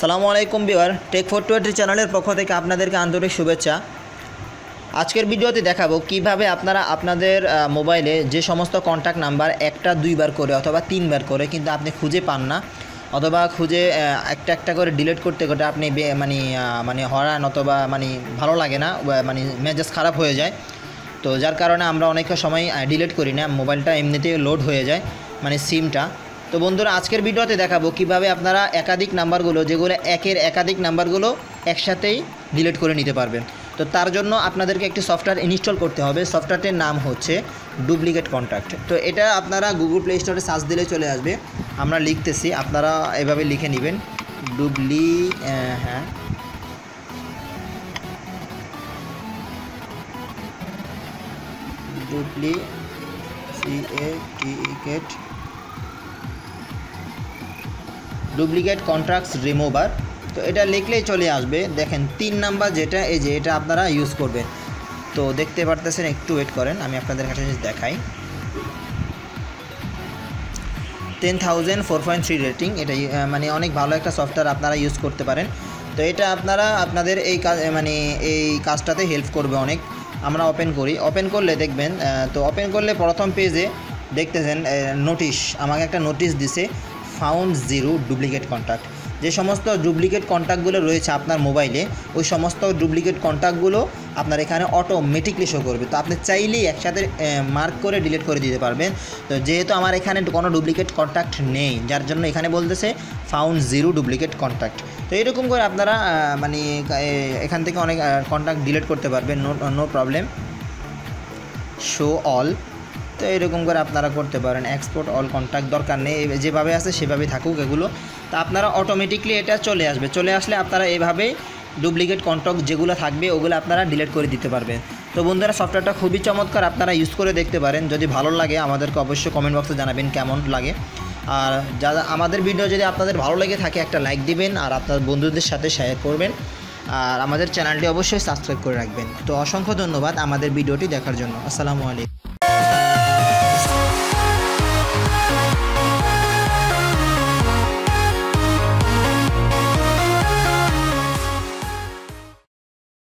সালামু আলাইকুম beware take four twenty চ্যানেলের পক্ষ থেকে আপনাদেরকে আন্তরিক শুভেচ্ছা। আজকের ভিডিওতে দেখাবো কীভাবে আপনারা আপনাদের মোবাইলে যে সমস্ত কন্ট্যাক্ট নাম্বার একটা, দুইবার করে অথবা তিনবার করে কিন্তু আপনি খুঁজে পান না, অথবা খুঁজে একটা একটা করে ডিলিট করতে করতে আপনি মানে মানে হরান অথবা মানে ভালো লাগে না মানে মেজাজ খারাপ হয়ে যায়। তো যার কারণে আমরা অনেক সময় ডিলিট করি না, মোবাইলটা এমনিতেই লোড হয়ে যায় মানে সিমটা তো বন্ধুরা, আজকের ভিডিওতে দেখাবো কীভাবে আপনারা একাধিক নাম্বারগুলো, যেগুলো একের একাধিক নাম্বারগুলো একসাথেই ডিলিট করে নিতে পারবেন। তো তার জন্য আপনাদেরকে একটি সফটওয়্যার ইনস্টল করতে হবে। সফটওয়্যারটির নাম হচ্ছে ডুপ্লিকেট কন্ট্যাক্ট তো এটা আপনারা গুগল প্লে স্টোরে সার্চ দিলে চলে আসবে। আমরা লিখতেছি, আপনারা এভাবে লিখে নেবেন। ডুপ্লি হ্যাঁ। ডুপ্লি, সি টিকেট ডুপ্লিকেট কন্ট্রাক্টস রিমুভার। তো এটা লিখলেই চলে আসবে। দেখেন, তিন নাম্বার যেটা, এই যে এটা আপনারা ইউজ করবেন। তো দেখতে পারতেছেন, একটু ওয়েট করেন, আমি আপনাদের কাছে দেখাই। Ten thousand four point three rating এটা মানে অনেক ভালো একটা সফটওয়্যার আপনারা ইউজ করতে পারেন। তো এটা আপনারা, আপনাদের এই কাজ মানে এই কাজটাতে হেল্প করবে অনেক। আমরা ওপেন করি। ওপেন করলে দেখবেন তো ওপেন করলে প্রথম পেজে দেখতেছেন নোটিশ আমাকে একটা নোটিশ দিছে। ফাউন্ড জিরো ডুপ্লিকেট কন্ট্যাক্ট যে সমস্ত ডুপ্লিকেট কন্ট্যাক্টগুলো রয়েছে আপনার মোবাইলে ওই সমস্ত ডুপ্লিকেট কন্ট্যাক্টগুলো আপনার এখানে অটোমেটিকলি শো করবে। তো আপনি চাইলেই একসাথে মার্ক করে ডিলিট করে দিতে পারবেন। তো যেহেতু আমার এখানে কোনো ডুপ্লিকেট কন্ট্যাক্ট নেই, যার জন্য এখানে বলতেছে ফাউন্ড জিরো ডুপ্লিকেট কন্ট্যাক্ট তো এরকম করে আপনারা মানে এখান থেকে অনেক কন্ট্যাক্ট ডিলিট করতে পারবেন no no problem show all তো এরকম করে আপনারা করতে পারেন। এক্সপোর্ট অল কন্ট্যাক্ট দরকার নেই। যেভাবে আছে সেভাবেই থাকুক এগুলো। তা আপনারা অটোমেটিকলি এটা চলে আসবে। চলে আসলে আপনারা এভাবে ডুপ্লিকেট কন্ট্যাক্ট যেগুলো থাকবে, ওগুলো আপনারা ডিলিট করে দিতে পারবেন। তো বন্ধুরা সফটওয়্যারটা খুবই চমৎকার আপনারা ইউজ করে দেখতে পারেন। যদি ভালো লাগে, আমাদেরকে অবশ্যই কমেন্ট বক্সে জানাবেন কেমন লাগে। আর যারা, আমাদের ভিডিও যদি আপনাদের ভালো লেগে থাকে, একটা লাইক দিবেন আর আপনার বন্ধুদের সাথে শেয়ার করবেন। আর আমাদের চ্যানেলটি অবশ্যই সাবস্ক্রাইব করে রাখবেন। তো অসংখ্য ধন্যবাদ আমাদের ভিডিওটি দেখার জন্য। আসসালামু আলাইকুম।